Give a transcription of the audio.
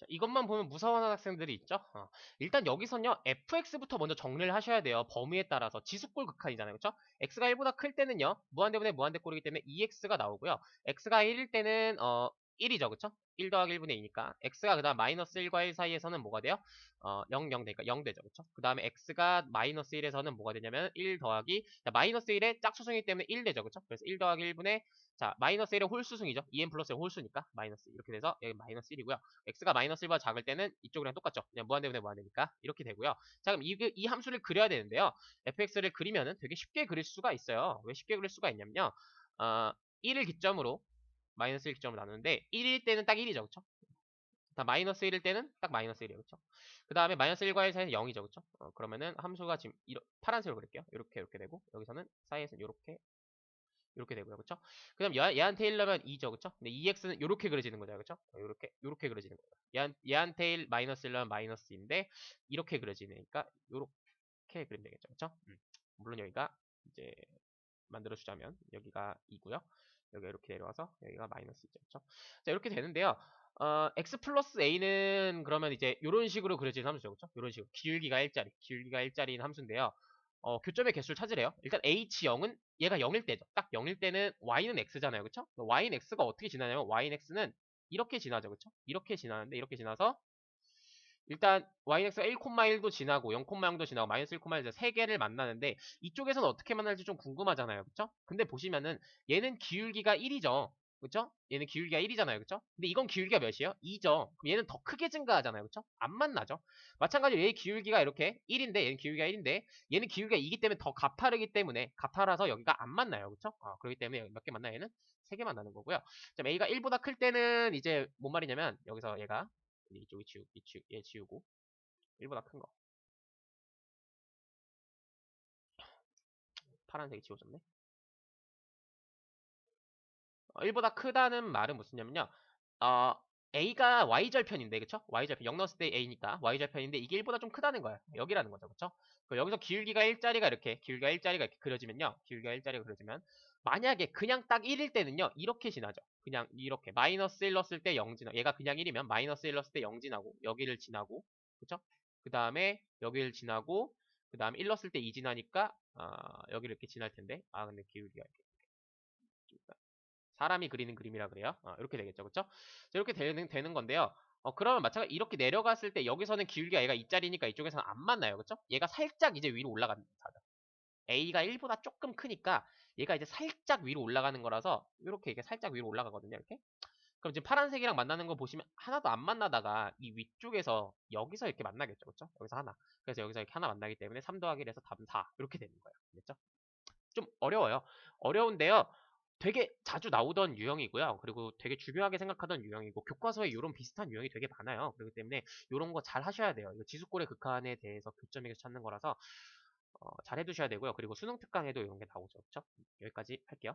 자, 이것만 보면 무서워하는 학생들이 있죠. 어, 일단 여기서는요 fx부터 먼저 정리를 하셔야 돼요. 범위에 따라서 지수꼴 극한이잖아요, 그렇죠? x가 1보다 클 때는요 무한대분의 무한대꼴이기 때문에 2x가 나오고요. x가 1일 때는 어 1이죠, 그렇죠? 1 더하기 1분의 2니까 x가 그 다음 마이너스 1과 1 사이에서는 뭐가 돼요? 어 0, 0 되니까 0 되죠, 그렇죠? 그 다음에 x가 마이너스 1에서는 뭐가 되냐면 1 더하기 자, 마이너스 1의 짝수승이기 때문에 1 되죠, 그렇죠? 그래서 1 더하기 1분의 자 마이너스 1의 홀수승이죠. 2n 플러스의 홀수니까 마이너스 이렇게 돼서 여기 마이너스 1이고요. x가 마이너스 1보다 작을 때는 이쪽이랑 똑같죠. 그냥 무한대분의 무한대니까 이렇게 되고요. 자 그럼 이, 이 함수를 그려야 되는데요. fx를 그리면은 되게 쉽게 그릴 수가 있어요. 왜 쉽게 그릴 수가 있냐면요. 어, 1을 기점으로 마이너스 1 기점으로 나누는데 1일 때는 딱 1이죠. 그쵸? 다 마이너스 1일 때는 딱 마이너스 1이에요. 그쵸? 그 다음에 마이너스 1과 1 사이에는 0이죠. 그쵸? 어, 그러면은 함수가 지금 이러, 파란색으로 그릴게요. 이렇게 이렇게 되고 여기서는 사이에서는 이렇게 이렇게 되고요. 그쵸? 그 다음 얘한테 1넣으면 2죠. 그쵸? 근데 2x는 이렇게 그려지는 거죠. 그쵸? 이렇게 이렇게 그려지는 거예요. 얘한, 얘한테 1 마이너스 1넣으면 마이너스인데 이렇게 그려지니까 이렇게 그리면 되겠죠. 그쵸? 음. 물론 여기가 이제 만들어주자면 여기가 2고요. 여기가 이렇게 내려와서 여기가 마이너스 2죠. 그쵸? 자 이렇게 되는데요. 어, x 플러스 a는 그러면 이제 이런 식으로 그려진 함수죠. 그쵸? 이런 식으로 기울기가 1짜리, 기울기가 1짜리인 함수인데요. 어, 교점의 개수를 찾으래요. 일단 h0은 얘가 0일 때죠. 딱 0일 때는 y는 x잖아요. 그쵸? y는 x가 어떻게 지나냐면 y는 x는 이렇게 지나죠. 그쵸? 이렇게 지나는데 이렇게 지나서 일단 yx가 1,1도 지나고 0,0도 지나고 마이너스 1,1 세 개를 만나는데 이쪽에서는 어떻게 만날지 좀 궁금하잖아요. 그쵸? 근데 보시면은 얘는 기울기가 1이죠. 그쵸? 얘는 기울기가 1이잖아요. 그쵸? 근데 이건 기울기가 몇이에요? 2죠. 그럼 얘는 더 크게 증가하잖아요. 그쵸? 안 만나죠. 마찬가지로 얘의 기울기가 이렇게 1인데 얘는 기울기가 1인데 얘는 기울기가 2기 때문에 더 가파르기 때문에 가파라서 여기가 안 만나요. 그쵸? 어, 그렇기 때문에 몇 개 만나 얘는 3개 만나는 거고요. 자, a가 1보다 클 때는 이제 뭔 말이냐면 여기서 얘가 이쪽이 지우, 이 지우, 얘 지우고 1보다 큰 거. 파란색이 지워졌네. 어, 1보다 크다는 말은 무슨 냐면요. 어, a가 y절편인데 그쵸? y절편 0 넣었을 때 a니까 y절편인데 이게 1보다 좀 크다는 거예요. 여기라는 거죠. 그쵸? 여기서 기울기가 1짜리가 이렇게 기울기가 1짜리가 이렇게 그려지면요. 기울기가 1짜리가 그려지면 만약에 그냥 딱 1일 때는요. 이렇게 지나죠. 그냥 이렇게 마이너스 1 넣었을 때 0 지나 얘가 그냥 1이면 마이너스 1 넣었을 때 0 지나고 여기를 지나고 그쵸? 그 다음에 여기를 지나고 그 다음에 1 넣었을 때 2 지나니까 어, 여기를 이렇게 지날 텐데 아 근데 기울기가 이렇게 사람이 그리는 그림이라 그래요. 어, 이렇게 되겠죠. 그쵸? 이렇게 되는, 되는 건데요. 어, 그러면 마찬가지 이렇게 내려갔을 때 여기서는 기울기가 얘가 2짜리니까 이쪽에서는 안 만나요. 그쵸? 얘가 살짝 이제 위로 거죠. A가 1보다 조금 크니까 얘가 이제 살짝 위로 올라가는 거라서 이렇게 이렇게 살짝 위로 올라가거든요. 이렇게. 그럼 지금 파란색이랑 만나는 거 보시면 하나도 안 만나다가 이 위쪽에서 여기서 이렇게 만나겠죠. 그쵸? 여기서 하나. 그래서 여기서 이렇게 하나 만나기 때문에 3 더하기 1에서 답은 4. 이렇게 되는 거예요. 됐죠? 좀 어려워요. 어려운데요. 되게 자주 나오던 유형이고요. 그리고 되게 중요하게 생각하던 유형이고 교과서에 이런 비슷한 유형이 되게 많아요. 그렇기 때문에 이런 거 잘 하셔야 돼요. 지수꼴의 극한에 대해서 교점에서 찾는 거라서 어, 잘 해두셔야 되고요. 그리고 수능 특강에도 이런 게 나오죠. 그렇죠? 여기까지 할게요.